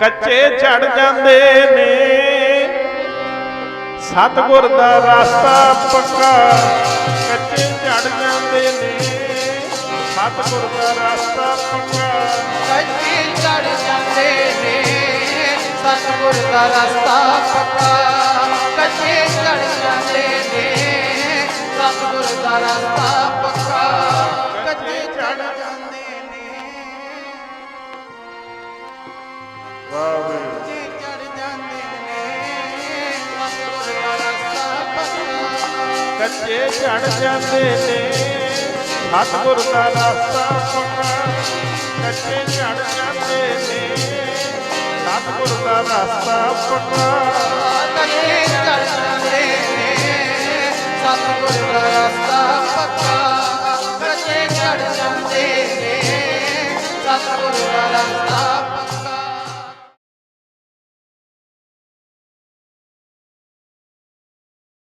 ਕੱਚੇ ਝੜ ਜਾਂਦੇ ਨੇ। ਸਤਗੁਰ ਦਾ ਰਸਤਾ ਪੱਕਾ, ਕੱਚੇ ਝੜ ਜਾਂਦੇ ਨੇ। ਸਤਗੁਰ ਦਾ ਰਸਤਾ ਪੱਕਾ। ਕੱਚੇ ਚੜ ਜਾਂਦੇ ਨੇ। ਸਤਿਗੁਰ ਦਾ ਰਸਤਾ ਪੱਕਾ। ਕੱਚੇ ਚੜ ਜਾਂਦੇ ਨੇ। ਸਤਿਗੁਰ ਦਾ ਰਸਤਾ ਪੱਕਾ। ਕੱਚੇ ਚੜ ਵਾਹਿਗੁਰੂ ਜੀ ਚੜ ਜਾਂਦੇ ਨੇ ਵਾਹਿਗੁਰੂ ਦਾ ਰਸਤਾ ਪੱਕਾ ਕੱਚੇ ਚੜ ਜਾਂਦੇ ਨੇ ਸਤਿਗੁਰ ਦਾ ਰਸਤਾ ਪੱਕਾ ਕੱਚੇ ਚੜ ਜਾਂਦੇ ਨੇ ਸਤਿਗੁਰ ਦਾ ਰਸਤਾ ਪੱਕਾ ਕੱਚੇ ਚੜ ਜਾਂਦੇ ਨੇ ਸਤਿਗੁਰ ਦਾ ਰਸਤਾ ਕੱਚੇ ਨੇ ਸਤਿਗੁਰ ਦਾ ਰਸਤਾ